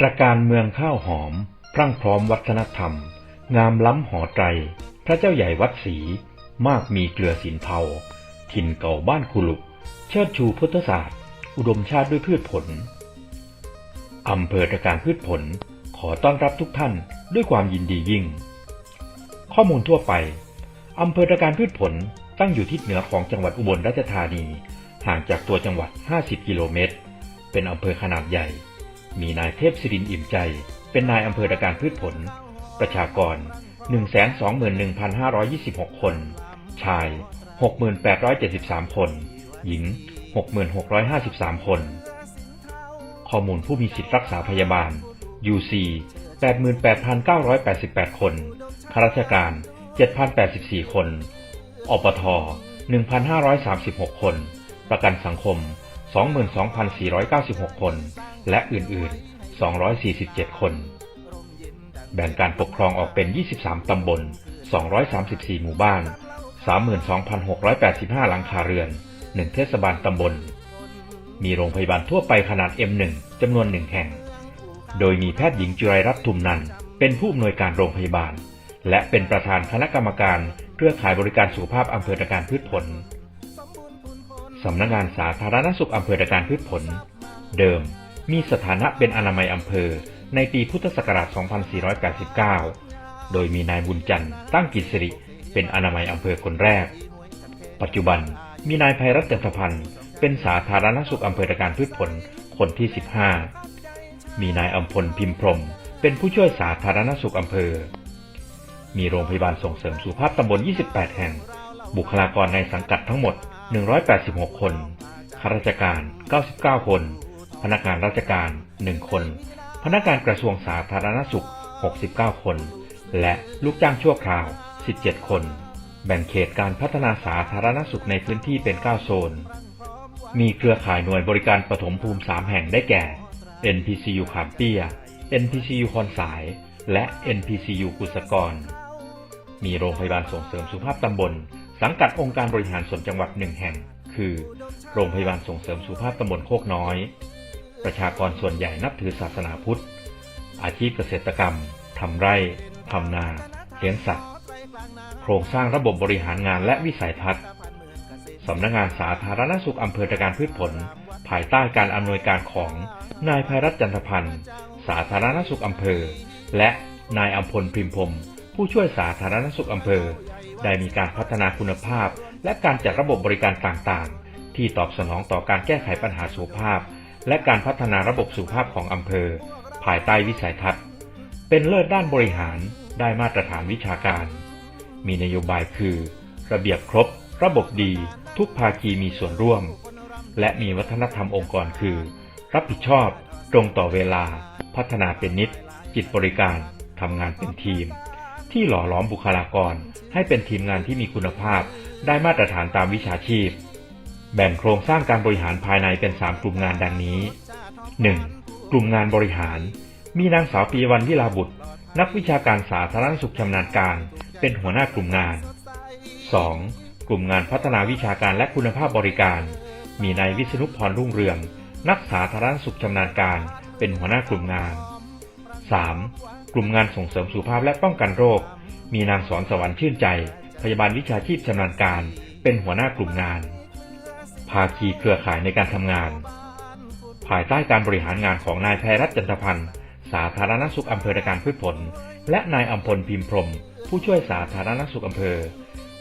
ตระการเมืองข้าวหอม พรั่งพร้อมวัฒนธรรม งามล้ำหอไตร พระเจ้าใหญ่วัดศรี มากมีเกลือสินเทา ถิ่นเก่าบ้านคุลุเชิดชูพุทธศาสตร์ อุดมชาติด้วยพืชผล อำเภอตระการพืชผล ขอต้อนรับทุกท่านด้วยความยินดียิ่ง ข้อมูลทั่วไป อำเภอตระการพืชผลตั้งอยู่ทิศเหนือของจังหวัดอุบลราชธานี ห่างจากตัวจังหวัด 50 กิโลเมตร เป็นอำเภอขนาดใหญ่ มีนายเทพศิรินอิ่มใจ เป็นนายอำเภอตะการพืชผล ประชากร 121,526 คน ชาย 6873 คน หญิง 6653 คน ข้อมูลผู้มีสิทธิรักษาพยาบาล UC 88,988 คน ข้าราชการ 7,084 คน อปท 1,536 คน ประกันสังคม 22,496 คน และอื่นๆ 247 คน แบ่งการปกครองออกเป็น 23 ตำบล 234 หมู่บ้าน 32,685 หลังคาเรือน 1 เทศบาลตำบล มีโรงพยาบาลทั่วไปขนาด M1 จำนวนหนึ่งแห่ง โดยมีแพทย์หญิงจุไรรัตน์ทุมนันเป็นผู้อำนวยการโรงพยาบาล และเป็นประธานคณะกรรมการเครือข่ายบริการสุขภาพอำเภอตะการพืชผล สำนักงานสาธารณสุขอำเภอตะการพืชผล เดิมมีสถานะเป็นอนามัยอำเภอในปีพุทธศักราช 2489 โดยมีนายบุญจันทร์ตั้งกิจสิริเป็นอนามัยอำเภอคนแรก ปัจจุบันมีนายภัยรัตน์จันทพันธ์เป็นสาธารณสุขอำเภอตะการพืชผลคนที่ 15 มีนายอัมพลพิมพ์พรม เป็นผู้ช่วยสาธารณสุขอำเภอ มีโรงพยาบาลส่งเสริมสุขภาพตำบล 28 แห่ง บุคลากรในสังกัดทั้งหมด 186 คน ข้าราชการ 99 คน พนักงานราชการ 1 คน พนักงานกระทรวงสาธารณสุข 69 คน และลูกจ้างชั่วคราว 17 คน แบ่งเขตการพัฒนาสาธารณสุขในพื้นที่เป็น 9 โซน มีเครือข่ายหน่วยบริการปฐมภูมิ 3 แห่งได้แก่ NPCU ขามเปีย NPCU คอนสาย และ NPCU กุศกร มีโรงพยาบาลส่งเสริมสุขภาพตำบล สังกัดองค์การบริหารส่วนจังหวัดหนึ่งแห่ง คือ โรงพยาบาลส่งเสริมสุขภาพตำบลโคกน้อย ประชากรส่วนใหญ่นับถือศาสนาพุทธ อาชีพเกษตรกรรมทำไร่ทำนาเลี้ยงสัตว์ โครงสร้างระบบบริหารงานและวิสัยทัศน์สำนักงานสาธารณสุขอำเภอตะการพืชผล ภายใต้การอำนวยการของนายภัยรัตน์จันทพันธ์ สาธารณสุขอำเภอ และนายอัมพลพิมพรมผู้ช่วยสาธารณสุขอำเภอ ได้มีการพัฒนาคุณภาพ และการจัดระบบบริการต่างๆ ที่ตอบสนองต่อการแก้ไขปัญหาสุขภาพ และการพัฒนาระบบสุขภาพของอำเภอ ภายใต้วิสัยทัศน์ เป็นเลิศด้านบริหารได้มาตรฐานวิชาการ มีนโยบายคือ ระเบียบครบ ระบบดี ทุกภาคีมีส่วนร่วม และมีวัฒนธรรมองค์กรคือ รับผิดชอบ ตรงต่อเวลา พัฒนาเป็นนิดจิตบริการทำงานเป็นทีม ที่หล่อหลอมบุคลากร ให้เป็นทีมงานที่มีคุณภาพ ได้มาตรฐานตามวิชาชีพ แบ่งโครงสร้างการบริหารภายในเป็น 3 กลุ่มงานดังนี้ 1. กลุ่มงานบริหาร มีนางสาวปีวันวิลาบุตร นักวิชาการสาธารณสุขชำนาญการ เป็นหัวหน้ากลุ่มงาน 2. กลุ่มงานพัฒนาวิชาการและคุณภาพบริการ มีนายวิษณุพรรุ่งเรือง นักสาธารณสุขชำนาญการ เป็นหัวหน้ากลุ่มงาน 3. กลุ่มงานส่งเสริมสุขภาพและป้องกันโรค มีนางสอนสวรรค์ชื่นใจ พยาบาลวิชาชีพชำนาญการ เป็นหัวหน้ากลุ่มงาน ภาคีเครือข่ายในการทำงาน ภายใต้การบริหารงานของนายแพรรัตน์จันทพันธ์ สาธารณสุขอำเภอการพืชผล และนายอัมพลพิมพ์พรม ผู้ช่วยสาธารณสุขอำเภอ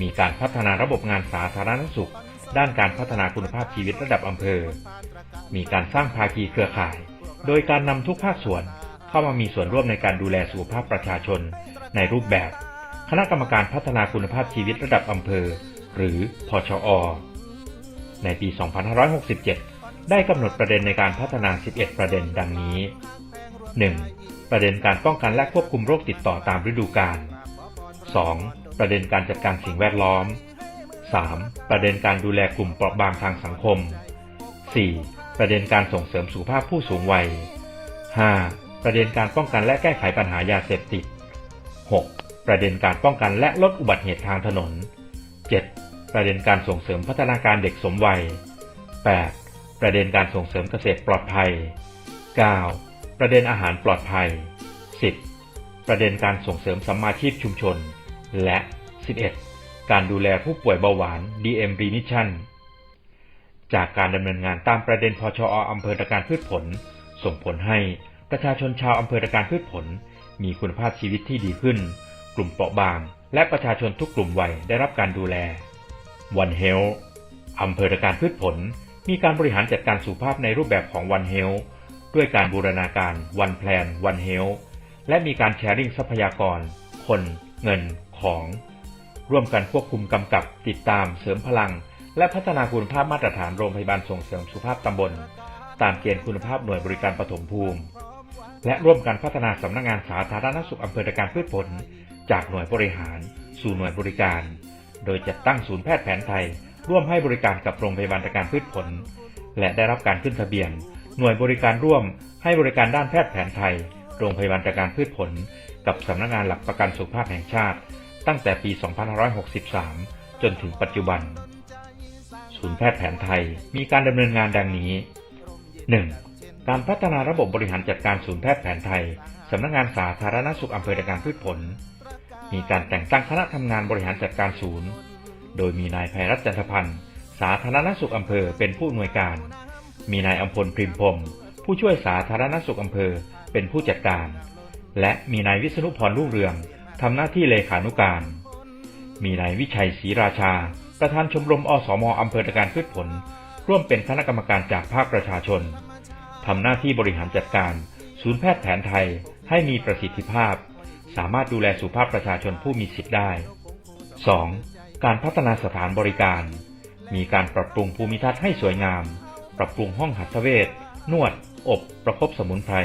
มีการพัฒนาระบบงานสาธารณสุข ด้านการพัฒนาคุณภาพชีวิตระดับอำเภอ มีการสร้างภาคีเครือข่าย โดยการนำทุกภาคส่วน เข้ามามีส่วนร่วมในการดูแลสุขภาพประชาชน ในรูปแบบ คณะกรรมการพัฒนาคุณภาพชีวิตระดับอำเภอ หรือพชอ ในปี 2567 ได้กำหนดประเด็นในการพัฒนา 11 ประเด็นดังนี้ 1. ประเด็นการป้องกันและควบคุมโรคติดต่อตามฤดูกาล 2. ประเด็นการจัดการสิ่งแวดล้อม 3. ประเด็นการดูแลกลุ่มเปราะบางทางสังคม 4. ประเด็นการส่งเสริมสุขภาพผู้สูงวัย 5. ประเด็นการป้องกันและแก้ไขปัญหายาเสพติด 6. ประเด็นการป้องกันและลดอุบัติเหตุทางถนน 7. ประเด็นการส่งเสริมพัฒนาการเด็กสมวัย 8. ประเด็นการส่งเสริมเกษตรปลอดภัย 9. ประเด็นอาหารปลอดภัย 10. ประเด็นการส่งเสริมสัมมาชีพชุมชน และ 11. การดูแลผู้ป่วยเบาหวาน DM Remission จากการดำเนินงานตามประเด็นพชออำเภอตะการพืชผล ส่งผลให้ ประชาชนชาวอำเภอตะการพืชผล มีคุณภาพชีวิตที่ดีขึ้น กลุ่มเปราะบาง และประชาชนทุกกลุ่มวัยได้รับการดูแล One Health อำเภอตะการพืชผล มีการบริหารจัดการสุขภาพในรูปแบบของ One Health ด้วยการบูรณาการ One Plan One Health และมีการแชร์ริ่งทรัพยากร คน เงิน ของ ร่วมกันควบคุมกำกับ ติดตาม เสริมพลัง และพัฒนาคุณภาพมาตรฐานโรงพยาบาลส่งเสริมสุขภาพตำบล ตามเกณฑ์คุณภาพหน่วยบริการปฐมภูมิ และร่วมกันพัฒนาสำนักงานสาธารณสุขอำเภอตะการพืชผล จากหน่วยบริหาร สู่หน่วยบริการ โดยจัดตั้งศูนย์แพทย์แผนไทย ร่วมให้บริการกับโรงพยาบาลตะการพืชผล และได้รับการขึ้นทะเบียน หน่วยบริการร่วม ให้บริการด้านแพทย์แผนไทย โรงพยาบาลตะการพืชผล กับสำนักงานหลักประกันสุขภาพแห่งชาติ ตั้งแต่ปี 2563 จนถึงปัจจุบัน ศูนย์แพทย์แผนไทยมีการดำเนินงานดังนี้ 1. การพัฒนาระบบบริหารจัดการศูนย์แพทย์แผนไทย สำนักงานสาธารณสุขอำเภอตะการพืชผล มีการแต่งตั้งคณะทำงานบริหารจัดการศูนย์ โดยมีนายภัยรัตน์จันทพันธ์ สาธารณสุขอำเภอเป็นผู้อำนวยการ มีนายอัมพลพริมพรมผู้ช่วยสาธารณสุขอำเภอเป็นผู้จัดการ และมีนายวิษณุพรรุ่งเรืองทำหน้าที่เลขานุการ มีนายวิชัยศรีราชา ประธานชมรมอสมอำเภอตะการพืชผล ร่วมเป็นคณะกรรมการจากภาคประชาชน ทำหน้าที่บริหารจัดการ ศูนย์แพทย์แผนไทยให้มีประสิทธิภาพ สามารถดูแลสุขภาพประชาชนผู้มีสิทธิ์ได้ 2. การพัฒนาสถานบริการ มีการปรับปรุงภูมิทัศน์ให้สวยงาม ปรับปรุงห้องหัตถเวชนวด อบ ประคบสมุนไพร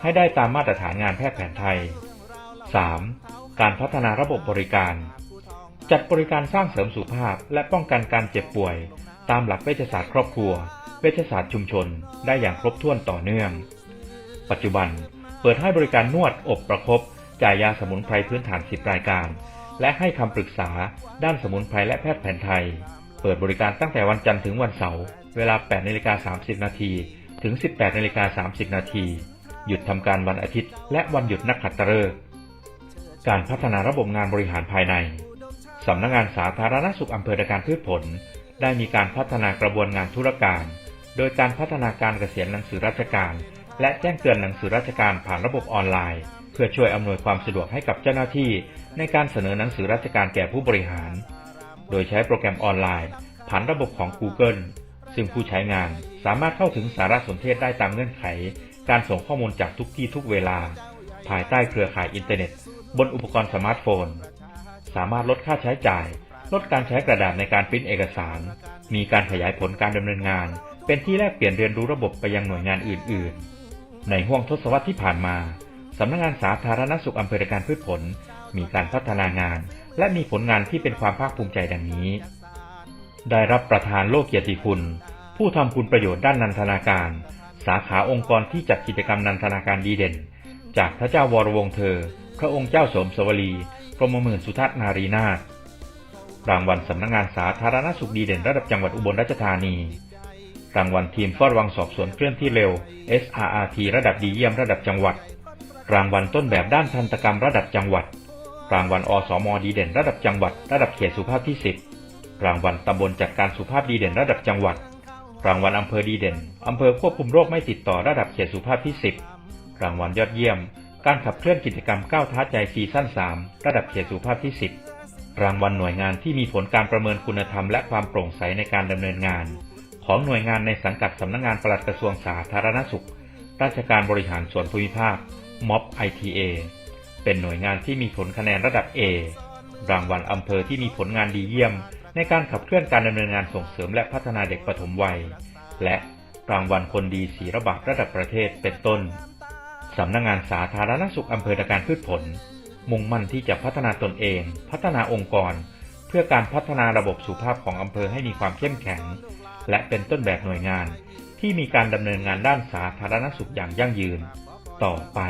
ให้ได้ตามมาตรฐานงานแพทย์แผนไทย 3. การพัฒนาระบบบริการ จัดบริการสร้างเสริมสุขภาพและป้องกันการเจ็บป่วย ตามหลักเวชศาสตร์ครอบครัว เวชศาสตร์ชุมชนได้อย่างครบถ้วนต่อเนื่อง ปัจจุบันเปิดให้บริการนวดอบประคบจ่ายยาสมุนไพรพื้นฐาน 10 รายการ และให้คำปรึกษาด้านสมุนไพรและแพทย์แผนไทย เปิดบริการตั้งแต่วันจันทร์ถึงวันเสาร์เวลา 8นาฬิกา30 นาที ถึง 18นาฬิกา30 นาที หยุดทำการวันอาทิตย์ และวันหยุดนักขัตฤกษ์การพัฒนาระบบงานบริหารภายใน สำนักงานสาธารณสุขอำเภอตะการพืชผล ได้มีการพัฒนากระบวนงานธุรการ โดยการพัฒนาการเกษียณหนังสือราชการ และแจ้งเตือนหนังสือราชการผ่านระบบออนไลน์ เพื่อช่วยอำนวยความสะดวกให้กับเจ้าหน้าที่ ในการเสนอหนังสือราชการแก่ผู้บริหาร โดยใช้โปรแกรมออนไลน์ ผ่านระบบของ Google ซึ่งผู้ใช้งานสามารถเข้าถึงสารสนเทศได้ตามเงื่อนไข การส่งข้อมูลจากทุกที่ทุกเวลา ภายใต้เครือข่ายอินเทอร์เน็ต บนอุปกรณ์สมาร์ทโฟน สามารถลดค่าใช้จ่าย ลดการใช้กระดาษในการปริ้นเอกสาร มีการขยายผลการดำเนินงาน เป็นที่แลกเปลี่ยนเรียนรู้ระบบไปยังหน่วยงานอื่น ๆ ในห่วงทศวรรษที่ผ่านมาสำนักงานสาธารณสุขอำเภอการพืชผล มีการพัฒนางาน และมีผลงานที่เป็นความภาคภูมิใจดังนี้ ได้รับประธานโลกเกียรติคุณ ผู้ทำคุณประโยชน์ด้านนันทนาการ สาขาองค์กรที่จัดกิจกรรมนันทนาการดีเด่น จากพระเจ้าวรวงศ์เธอ พระองค์เจ้าสมสวลีกรมหมื่นสุทัศนารีนาถรางวัลสำนักงานสาธารณสุขดีเด่นระดับจังหวัดอุบลราชธานี รางวัลทีมเฝ้าระวังสอบสวนเคลื่อนที่เร็ว SRRT ระดับดีเยี่ยมระดับจังหวัด รางวัลต้นแบบด้านทันตกรรมระดับจังหวัด รางวัลอสมดีเด่นระดับจังหวัด ระดับเขตสุภาพที่ 10 รางวัลตำบลจัดการสุภาพดีเด่นระดับจังหวัด รางวัลอำเภอดีเด่นอำเภอควบคุมโรคไม่ติดต่อระดับเขตสุภาพที่ 10 รางวัลยอดเยี่ยม การขับเคลื่อนกิจกรรมก้าวท้าใจซีซั่น3ระดับเขตสุภาพที่ 10 รางวัลหน่วยงานที่มีผลการประเมินคุณธรรมและความโปร่งใสในการดำเนินงาน ของหน่วยงานในสังกัดสำนักงานปลัดกระทรวงสาธารณสุข ราชการบริหารส่วนภูมิภาคม็อบ ITA เป็นหน่วยงานที่มีผลคะแนนระดับ A รางวัลอำเภอที่มีผลงานดีเยี่ยม ในการขับเคลื่อนการดำเนินงานส่งเสริมและพัฒนาเด็กปฐมวัย และรางวัลคนดีสีระบาดระดับประเทศเป็นต้นสำนักงานสาธารณสุขอำเภอตะการพืชผล มุ่งมั่นที่จะพัฒนาตนเอง พัฒนาองค์กร พื่อการพัฒนาระบบสุภาพของอำเภอให้มีความเข้มแข็ง และเป็นต้นแบบหน่วยงานที่มีการดำเนินงานด้านสาธารณสุขอย่างยั่งยืน ต่อไป